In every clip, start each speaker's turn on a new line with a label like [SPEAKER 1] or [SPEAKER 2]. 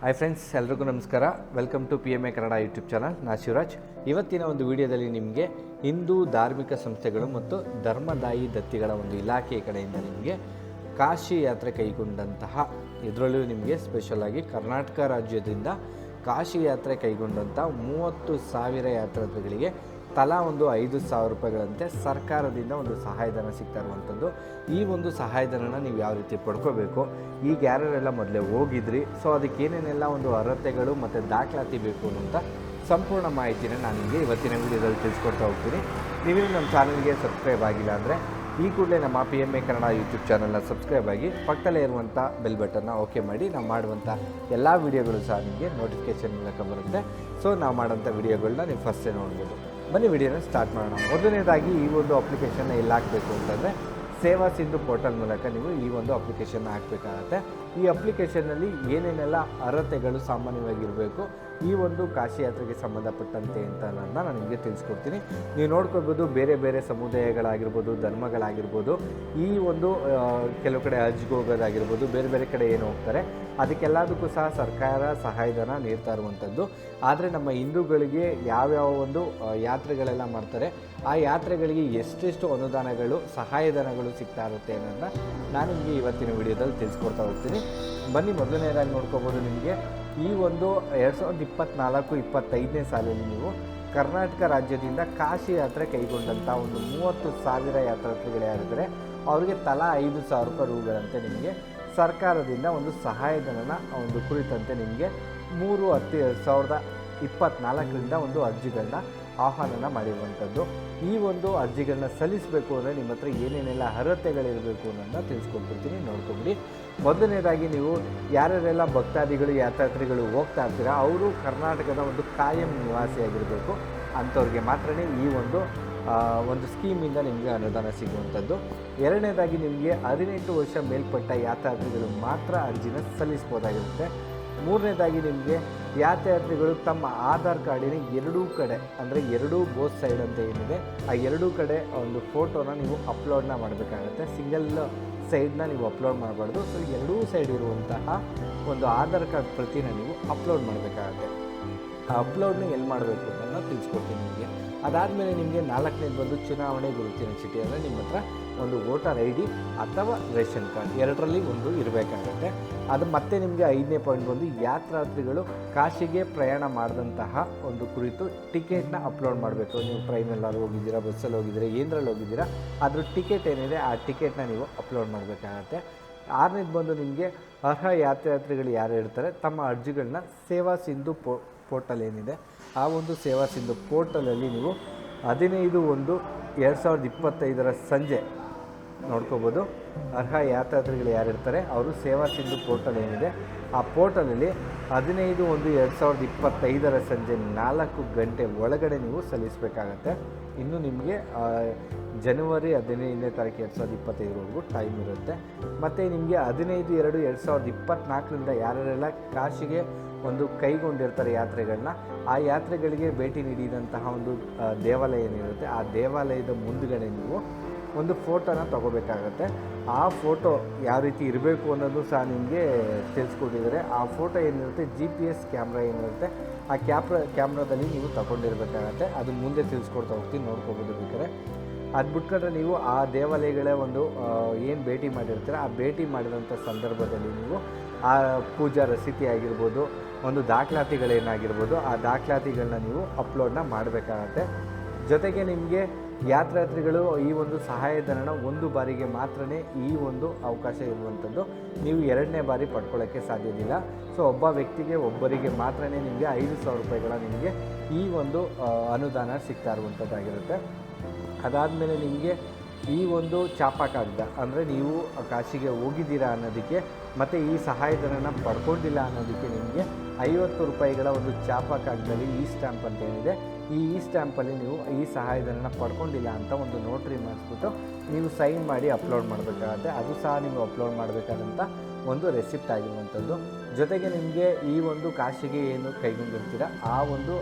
[SPEAKER 1] Hi friends ಎಲ್ರಿಗೂ ನಮಸ್ಕಾರ. Welcome to P M A Kannada YouTube channel ನಾ ಶಿವರಾಜ್. ಇವತ್ತಿನ ಒಂದು ವಿಡಿಯೋದಲ್ಲಿ ನಿಮಗೆ ಹಿಂದೂ ಧಾರ್ಮಿಕ ಸಂಸ್ಥೆಗಳು ಮತ್ತು ಧರ್ಮದಾಯಿ ದತ್ತಿಗಳ ಒಂದು ಇಲಾಖೆಯ ಕಡೆಯಿಂದ ನಿಮಗೆ ಕಾಶಿ ಯಾತ್ರೆ ಕೈಗೊಂಡಂತಹ, ಇದರಲ್ಲೂ ನಿಮಗೆ ಸ್ಪೆಷಲ್ ಆಗಿ ಕರ್ನಾಟಕ ರಾಜ್ಯದಿಂದ ಕಾಶಿ ಯಾತ್ರೆ ಕೈಗೊಂಡಂಥ ಮೂವತ್ತು ಸಾವಿರ ಯಾತ್ರಾರ್ಥಿಗಳಿಗೆ ತಲಾ ಒಂದು ಐದು ಸಾವಿರ ರೂಪಾಯಿಗಳಂತೆ ಸರ್ಕಾರದಿಂದ ಒಂದು ಸಹಾಯಧನ ಸಿಗ್ತಾ ಇರುವಂಥದ್ದು. ಈ ಒಂದು ಸಹಾಯಧನನ ನೀವು ಯಾವ ರೀತಿ ಪಡ್ಕೋಬೇಕು? ಈಗ ಯಾರ್ಯಾರೆಲ್ಲ ಮೊದಲೇ ಹೋಗಿದ್ರಿ, ಸೊ ಅದಕ್ಕೆ ಏನೇನೆಲ್ಲ ಒಂದು ಅರ್ಹತೆಗಳು ಮತ್ತು ದಾಖಲಾತಿ ಬೇಕು ಅಂತ ಸಂಪೂರ್ಣ ಮಾಹಿತಿನ ನಾನು ನಿಮಗೆ ಇವತ್ತಿನ ವಿಡಿಯೋದಲ್ಲಿ ತಿಳಿಸ್ಕೊಡ್ತಾ ಹೋಗ್ತೀನಿ. ನೀವೇನು ನಮ್ಮ ಚಾನಲ್ಗೆ ಸಬ್ಸ್ಕ್ರೈಬ್ ಆಗಿಲ್ಲ ಅಂದರೆ ಈ ಕೂಡಲೇ ನಮ್ಮ P M A Kannada YouTube ಚಾನಲ್ನ ಸಬ್ಸ್ಕ್ರೈಬ್ ಆಗಿ ಪಕ್ಕದಲ್ಲೇ ಇರುವಂಥ ಬೆಲ್ ಬಟನ್ನ ಓಕೆ ಮಾಡಿ. ನಾವು ಮಾಡುವಂಥ ಎಲ್ಲ ವೀಡಿಯೋಗಳು ಸಹ ನಿಮಗೆ ನೋಟಿಫಿಕೇಷನ್ ಮೂಲಕ ಬರುತ್ತೆ. ಸೊ ನಾವು ಮಾಡೋಂಥ ವೀಡಿಯೋಗಳನ್ನ ನೀವು ಫಸ್ಟೇ ನೋಡ್ಬೋದು. ಬನ್ನಿ ವಿಡಿಯೋನ ಸ್ಟಾರ್ಟ್ ಮಾಡೋಣ. ಮೊದಲನೇದಾಗಿ ಈ ಒಂದು ಅಪ್ಲಿಕೇಶನ್ನ ಎಲ್ಲಿ ಹಾಕಬೇಕು ಅಂತಂದರೆ ಸೇವಾ ಸಿಂಧು ಪೋರ್ಟಲ್ ಮೂಲಕ ನೀವು ಈ ಒಂದು ಅಪ್ಲಿಕೇಶನ್ನ ಹಾಕಬೇಕಾಗತ್ತೆ. ಈ ಅಪ್ಲಿಕೇಶನ್ನಲ್ಲಿ ಏನೇನೆಲ್ಲ ಅರ್ಹತೆಗಳು ಸಾಮಾನ್ಯವಾಗಿರಬೇಕು, ಈ ಒಂದು ಕಾಶಿ ಯಾತ್ರೆಗೆ ಸಂಬಂಧಪಟ್ಟಂತೆ ಅಂತ ನಾನು ನಿಮಗೆ ತಿಳಿಸ್ಕೊಡ್ತೀನಿ. ನೀವು ನೋಡ್ಕೊಳ್ಬೋದು, ಬೇರೆ ಬೇರೆ ಸಮುದಾಯಗಳಾಗಿರ್ಬೋದು, ಧರ್ಮಗಳಾಗಿರ್ಬೋದು, ಈ ಒಂದು ಕೆಲವು ಕಡೆ ಹಜ್ಗೆ ಹೋಗೋದಾಗಿರ್ಬೋದು, ಬೇರೆ ಬೇರೆ ಕಡೆ ಏನು ಹೋಗ್ತಾರೆ, ಅದಕ್ಕೆಲ್ಲದಕ್ಕೂ ಸಹ ಸರ್ಕಾರ ಸಹಾಯಧನ ನೀಡ್ತಾ ಇರುವಂಥದ್ದು. ಆದರೆ ನಮ್ಮ ಹಿಂದೂಗಳಿಗೆ ಯಾವ್ಯಾವ ಒಂದು ಯಾತ್ರೆಗಳೆಲ್ಲ ಮಾಡ್ತಾರೆ, ಆ ಯಾತ್ರೆಗಳಿಗೆ ಎಷ್ಟೆಷ್ಟು ಅನುದಾನಗಳು, ಸಹಾಯಧನಗಳು ಸಿಗ್ತಾ ಇರುತ್ತೆ ಅನ್ನೋದನ್ನ ನಾನು ನಿಮಗೆ ಇವತ್ತಿನ ವಿಡಿಯೋದಲ್ಲಿ ತಿಳಿಸ್ಕೊಡ್ತಾ ಹೋಗ್ತೀನಿ. ಬನ್ನಿ. ಮೊದಲನೇದಾಗಿ ನೋಡ್ಕೋಬೋದು ನಿಮಗೆ. ಈ ಒಂದು ಎರಡು ಸಾವಿರದ ಇಪ್ಪತ್ತ್ನಾಲ್ಕು ಇಪ್ಪತ್ತೈದನೇ ಸಾಲಲ್ಲಿ ನೀವು ಕರ್ನಾಟಕ ರಾಜ್ಯದಿಂದ ಕಾಶಿ ಯಾತ್ರೆ ಕೈಗೊಂಡಂಥ ಒಂದು ಮೂವತ್ತು ಸಾವಿರ ಯಾತ್ರಾರ್ಥಿಗಳು ಅವರಿಗೆ ತಲಾ ಐದು ಸಾವಿರ ರೂಪಾಯಿ ರೂಗಳಂತೆ ನಿಮಗೆ ಸರ್ಕಾರದಿಂದ ಒಂದು ಸಹಾಯಧನನ ಒಂದು ಕುರಿತಂತೆ ನಿಮಗೆ ಮೂರು ಹತ್ತು ಎರಡು ಸಾವಿರದ ಇಪ್ಪತ್ತ್ನಾಲ್ಕರಿಂದ ಒಂದು ಅರ್ಜಿಗಳನ್ನ ಆಹ್ವಾನನ ಮಾಡಿರುವಂಥದ್ದು. ಈ ಒಂದು ಅರ್ಜಿಗಳನ್ನ ಸಲ್ಲಿಸಬೇಕು ಅಂದರೆ ನಿಮ್ಮ ಹತ್ರ ಏನೇನೆಲ್ಲ ಅರ್ಹತೆಗಳಿರಬೇಕು ಅನ್ನೋದನ್ನ ತಿಳಿಸ್ಕೊಟ್ಬಿಡ್ತೀನಿ ನೋಡ್ಕೊಂಬಿಡಿ. ಮೊದಲನೇದಾಗಿ ನೀವು ಯಾರ್ಯಾರೆಲ್ಲ ಭಕ್ತಾದಿಗಳು, ಯಾತ್ರಾರ್ಥಿಗಳು ಹೋಗ್ತಾ ಇರ್ತೀರಾ, ಅವರು ಕರ್ನಾಟಕದ ಒಂದು ಕಾಯಂ ನಿವಾಸಿಯಾಗಿರಬೇಕು ಅಂಥವ್ರಿಗೆ ಮಾತ್ರನೇ ಈ ಒಂದು ಒಂದು ಸ್ಕೀಮಿಂದ ನಿಮಗೆ ಅನುದಾನ ಸಿಗುವಂಥದ್ದು. ಎರಡನೇದಾಗಿ ನಿಮಗೆ ಹದಿನೆಂಟು ವರ್ಷ ಮೇಲ್ಪಟ್ಟ ಯಾತ್ರಾರ್ಥಿಗಳು ಮಾತ್ರ ಅರ್ಜಿನ ಸಲ್ಲಿಸ್ಬೋದಾಗಿರುತ್ತೆ. ಮೂರನೇದಾಗಿ ನಿಮಗೆ ಯಾತ್ರಾರ್ಥಿಗಳು ತಮ್ಮ ಆಧಾರ್ ಕಾರ್ಡಿನ ಎರಡೂ ಕಡೆ, ಅಂದರೆ ಎರಡೂ ಬೋತ್ ಸೈಡ್ ಅಂತ ಏನಿದೆ, ಆ ಎರಡೂ ಕಡೆ ಒಂದು ಫೋಟೋನ ನೀವು ಅಪ್ಲೋಡ್ನ ಮಾಡಬೇಕಾಗತ್ತೆ. ಸಿಂಗಲ್ ಸೈಡ್ನ ನೀವು ಅಪ್ಲೋಡ್ ಮಾಡಬಾರ್ದು. ಸೊ ಎರಡೂ ಸೈಡ್ ಇರುವಂತಹ ಒಂದು ಆಧಾರ್ ಕಾರ್ಡ್ ಪ್ರತಿನ ನೀವು ಅಪ್ಲೋಡ್ ಮಾಡಬೇಕಾಗತ್ತೆ. ಆ ಅಪ್ಲೋಡ್ನ ಎಲ್ಲಿ ಮಾಡಬೇಕು ಅನ್ನೋದನ್ನ ತಿಳಿಸ್ಕೊಡ್ತೀನಿ ನಿಮಗೆ. ಅದಾದಮೇಲೆ ನಿಮಗೆ ನಾಲ್ಕನೇದು ಬಂದು ಚುನಾವಣೆ ಗುರುತಿನ ಚೀಟಿ ಅಂದರೆ ನಿಮ್ಮ ಹತ್ರ ಒಂದು ವೋಟರ್ ಐ ಡಿ ಅಥವಾ ರೇಷನ್ ಕಾರ್ಡ್. ಎರಡರಲ್ಲಿ ಒಂದು ಇರಬೇಕಾಗತ್ತೆ. ಅದು ಮತ್ತೆ ನಿಮಗೆ ಐದನೇ ಪಾಯಿಂಟ್ ಬಂದು ಯಾತ್ರಾರ್ಥಿಗಳು ಕಾಶಿಗೆ ಪ್ರಯಾಣ ಮಾಡಿದಂತಹ ಒಂದು ಕುರಿತು ಟಿಕೆಟ್ನ ಅಪ್ಲೋಡ್ ಮಾಡಬೇಕು. ನೀವು ಟ್ರೈನಲ್ಲಾದ್ರೂ ಹೋಗಿದ್ದೀರಾ, ಬಸ್ಸಲ್ಲಿ ಹೋಗಿದ್ದೀರಾ ಏನರಲ್ಲಿ ಹೋಗಿದ್ದೀರಾ ಅದ್ರ ಟಿಕೆಟ್ ಏನಿದೆ ಆ ಟಿಕೆಟ್ನ ನೀವು ಅಪ್ಲೋಡ್ ಮಾಡಬೇಕಾಗತ್ತೆ. ಆರನೇದು ಬಂದು ನಿಮಗೆ ಅರ್ಹ ಯಾತ್ರಾರ್ಥಿಗಳು ಯಾರು ಇರ್ತಾರೆ ತಮ್ಮ ಅರ್ಜಿಗಳನ್ನ ಸೇವಾ ಸಿಂಧು ಪೋ, ಪೋರ್ಟಲ್ ಏನಿದೆ, ಆ ಒಂದು ಸೇವಾ ಸಿಂಧು ಪೋರ್ಟಲಲ್ಲಿ ನೀವು ಹದಿನೈದು ಒಂದು ಎರಡು ಸಾವಿರದ ಇಪ್ಪತ್ತೈದರ ಸಂಜೆ ನೋಡ್ಕೋಬೋದು. ಅರ್ಹ ಯಾತ್ರಾರ್ಥಿಗಳು ಯಾರಿರ್ತಾರೆ? ಅವರು ಸೇವಾ ಸಿಂಧು ಪೋರ್ಟಲ್ ಏನಿದೆ? ಆ ಪೋರ್ಟಲಲ್ಲಿ ಹದಿನೈದು ಒಂದು ಎರಡು ಸಾವಿರದ ಇಪ್ಪತ್ತೈದರ ಸಂಜೆ ನಾಲ್ಕು ಗಂಟೆ ಒಳಗಡೆ ನೀವು ಸಲ್ಲಿಸಬೇಕಾಗತ್ತೆ. ಇನ್ನು ನಿಮಗೆ ಜನವರಿ ಹದಿನೈದನೇ ತಾರೀಕು ಎರಡು ಸಾವಿರದ ಇಪ್ಪತ್ತೈದರವರೆಗೂ ಟೈಮ್ ಇರುತ್ತೆ. ಮತ್ತು ನಿಮಗೆ ಹದಿನೈದು ಎರಡು ಎರಡು ಸಾವಿರದ ಇಪ್ಪತ್ತ್ನಾಲ್ಕರಿಂದ ಯಾರ್ಯಾರೆಲ್ಲ ಕಾಶಿಗೆ ಒಂದು ಕೈಗೊಂಡಿರ್ತಾರೆ ಯಾತ್ರೆಗಳನ್ನ, ಆ ಯಾತ್ರೆಗಳಿಗೆ ಭೇಟಿ ನೀಡಿದಂತಹ ಒಂದು ದೇವಾಲಯ ಏನಿರುತ್ತೆ ಆ ದೇವಾಲಯದ ಮುಂದುಗಡೆ ನೀವು ಒಂದು ಫೋಟೋನ ತೊಗೋಬೇಕಾಗತ್ತೆ. ಆ ಫೋಟೋ ಯಾವ ರೀತಿ ಇರಬೇಕು ಅನ್ನೋದು ಸಹ ನಿಮಗೆ ತಿಳಿಸ್ಕೊಟ್ಟಿದ್ದಾರೆ. ಆ ಫೋಟೋ ಏನಿರುತ್ತೆ? ಜಿ ಪಿ ಎಸ್ ಕ್ಯಾಮ್ರಾ ಏನಿರುತ್ತೆ? ಆ ಕ್ಯಾಪ್ರ, ಕ್ಯಾಮ್ರಾದಲ್ಲಿ ನೀವು ತಗೊಂಡಿರ್ಬೇಕಾಗತ್ತೆ. ಅದು ಮುಂದೆ ತಿಳಿಸ್ಕೊಡ್ತಾ ಹೋಗ್ತೀನಿ, ನೋಡ್ಕೋಬೋದು ಬೇಕಾದ್ರೆ. ಅದು ಬಿಟ್ಕೊಂಡ್ರೆ ನೀವು ಆ ದೇವಾಲಯಗಳ ಒಂದು ಏನು ಭೇಟಿ ಮಾಡಿರ್ತೀರ, ಆ ಭೇಟಿ ಮಾಡಿದಂಥ ಸಂದರ್ಭದಲ್ಲಿ ನೀವು ಆ ಪೂಜಾ ರಸೀತಿ ಆಗಿರ್ಬೋದು, ಒಂದು ದಾಖಲಾತಿಗಳೇನಾಗಿರ್ಬೋದು, ಆ ದಾಖಲಾತಿಗಳನ್ನ ನೀವು ಅಪ್ಲೋಡ್ನ ಮಾಡಬೇಕಾಗತ್ತೆ. ಜೊತೆಗೆ ನಿಮಗೆ ಯಾತ್ರಾರ್ಥಿಗಳು ಈ ಒಂದು ಸಹಾಯಧನನ ಒಂದು ಬಾರಿಗೆ ಮಾತ್ರನೇ ಈ ಒಂದು ಅವಕಾಶ ಇರುವಂಥದ್ದು. ನೀವು ಎರಡನೇ ಬಾರಿ ಪಡ್ಕೊಳ್ಳೋಕ್ಕೆ ಸಾಧ್ಯವಿಲ್ಲ. ಸೊ, ಒಬ್ಬ ವ್ಯಕ್ತಿಗೆ ಒಬ್ಬರಿಗೆ ಮಾತ್ರನೇ ನಿಮಗೆ ಐದು ಸಾವಿರ ರೂಪಾಯಿಗಳ ನಿಮಗೆ ಈ ಒಂದು ಅನುದಾನ ಸಿಗ್ತಾ ಇರುವಂಥದ್ದಾಗಿರುತ್ತೆ. ಅದಾದಮೇಲೆ ನಿಮಗೆ ಈ ಒಂದು ಚಾಪ ಕಾಗದ ಅಂದರೆ ನೀವು ಕಾಶಿಗೆ ಹೋಗಿದ್ದೀರಾ ಅನ್ನೋದಕ್ಕೆ, ಮತ್ತು ಈ ಸಹಾಯಧನನ ಪಡ್ಕೊಂಡಿಲ್ಲ ಅನ್ನೋದಕ್ಕೆ ನಿಮಗೆ ಐವತ್ತು ರೂಪಾಯಿಗಳ ಒಂದು ಚಾಪ ಕಾಗದಲ್ಲಿ ಈ ಸ್ಟ್ಯಾಂಪ್ ಅಂತ ಏನಿದೆ ಈ ಈ ಸ್ಟ್ಯಾಂಪಲ್ಲಿ ನೀವು ಈ ಸಹಾಯಧನನ ಪಡ್ಕೊಂಡಿಲ್ಲ ಅಂತ ಒಂದು ನೋಟ್ರಿ ಮಾಡಿಸ್ಬಿಟ್ಟು ನೀವು ಸೈನ್ ಮಾಡಿ ಅಪ್ಲೋಡ್ ಮಾಡಬೇಕಾಗತ್ತೆ. ಅದು ಸಹ ನೀವು ಅಪ್ಲೋಡ್ ಮಾಡಬೇಕಾದಂಥ ಒಂದು ರೆಸಿಪ್ಟ್ ಆಗಿರುವಂಥದ್ದು. ಜೊತೆಗೆ ನಿಮಗೆ ಈ ಒಂದು ಕಾಶಿಗೆ ಏನು ಕೈಗೊಂಡಿರ್ತೀರ, ಆ ಒಂದು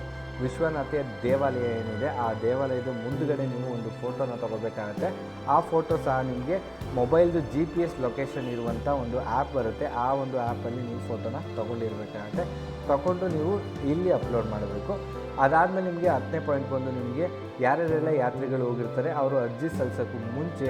[SPEAKER 1] ವಿಶ್ವನಾಥಿಯ ದೇವಾಲಯ ಏನಿದೆ, ಆ ದೇವಾಲಯದ ಮುಂದುಗಡೆ ನೀವು ಒಂದು ಫೋಟೋನ ತಗೋಬೇಕಾಗತ್ತೆ. ಆ ಫೋಟೋ ಸಹ ನಿಮಗೆ ಮೊಬೈಲ್ದು ಜಿ ಪಿ ಎಸ್ ಲೊಕೇಶನ್ ಇರುವಂಥ ಒಂದು ಆ್ಯಪ್ ಬರುತ್ತೆ. ಆ ಒಂದು ಆ್ಯಪಲ್ಲಿ ನೀವು ಫೋಟೋನ ತೊಗೊಂಡಿರ್ಬೇಕಾಗತ್ತೆ. ತಗೊಂಡು ನೀವು ಇಲ್ಲಿ ಅಪ್ಲೋಡ್ ಮಾಡಬೇಕು. ಅದಾದಮೇಲೆ ನಿಮಗೆ ಹತ್ತನೇ ಪಾಯಿಂಟ್ ಬಂದು ನಿಮಗೆ ಯಾರ್ಯಾರೆಲ್ಲ ಯಾತ್ರಿಗಳು ಹೋಗಿರ್ತಾರೆ, ಅವರು ಅರ್ಜಿ ಸಲ್ಲಿಸೋಕ್ಕೂ ಮುಂಚೆ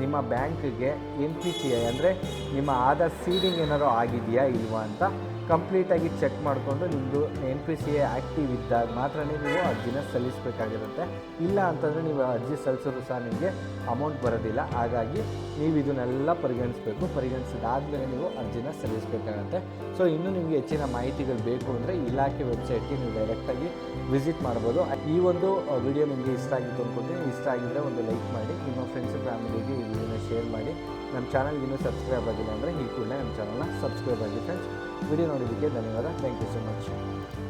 [SPEAKER 1] ನಿಮ್ಮ ಬ್ಯಾಂಕ್ಗೆ ಎನ್ ಪಿ ಸಿ ಐ ಅಂದರೆ ನಿಮ್ಮ ಆಧಾರ್ ಸೀಡಿಂಗ್ ಏನಾದರೂ ಆಗಿದೆಯಾ ಇಲ್ವಾ ಅಂತ ಕಂಪ್ಲೀಟಾಗಿ ಚೆಕ್ ಮಾಡಿಕೊಂಡು ನಿಮ್ಮದು N P C A active ಇದ್ದಾಗ ಮಾತ್ರ ನೀವು ಅರ್ಜಿನ ಸಲ್ಲಿಸಬೇಕಾಗಿರುತ್ತೆ. ಇಲ್ಲ ಅಂತಂದರೆ ನೀವು ಅರ್ಜಿ ಸಲ್ಲಿಸಿದ್ರು ಸಹ ನಿಮಗೆ ಅಮೌಂಟ್ ಬರೋದಿಲ್ಲ. ಹಾಗಾಗಿ ನೀವು ಇದನ್ನೆಲ್ಲ ಪರಿಗಣಿಸಬೇಕು. ಪರಿಗಣಿಸಿದಾದಮೇಲೆ ನೀವು ಅರ್ಜಿನ ಸಲ್ಲಿಸಬೇಕಾಗತ್ತೆ. ಸೊ ಇನ್ನೂ ನಿಮಗೆ ಹೆಚ್ಚಿನ ಮಾಹಿತಿಗಳು ಬೇಕು ಅಂದರೆ ಇಲಾಖೆ ವೆಬ್ಸೈಟ್ಗೆ ನೀವು ಡೈರೆಕ್ಟಾಗಿ ವಿಸಿಟ್ ಮಾಡ್ಬೋದು. ಈ ಒಂದು ವಿಡಿಯೋ ನಿಮಗೆ ಇಷ್ಟ ಆಗಿತ್ತು ಅಂದ್ಕೊಳ್ತೀನಿ ಇಷ್ಟ ಆಗಿದ್ದರೆ ಒಂದು ಲೈಕ್ ಮಾಡಿ. ನಿಮ್ಮ ಫ್ರೆಂಡ್ಸ್ ಫ್ಯಾಮಿಲಿಗೆ ಈ ವಿಡಿಯೋನ ಶೇರ್ ಮಾಡಿ. ನಮ್ಮ ಚಾನಲ್ಗೆ ಇನ್ನೂ ಸಬ್ಸ್ಕ್ರೈಬ್ ಆಗಿಲ್ಲ ಅಂದರೆ ಈ ಕೂಡ ನಮ್ಮ ಚಾನಲ್ನ ಸಬ್ಸ್ಕ್ರೈಬ್ ಆಗಿ ಫ್ರೆಂಡ್ಸ್ ವಿಡಿಯೋ ನೋಡಿದ್ದಕ್ಕೆ ಧನ್ಯವಾದ. Thank you so much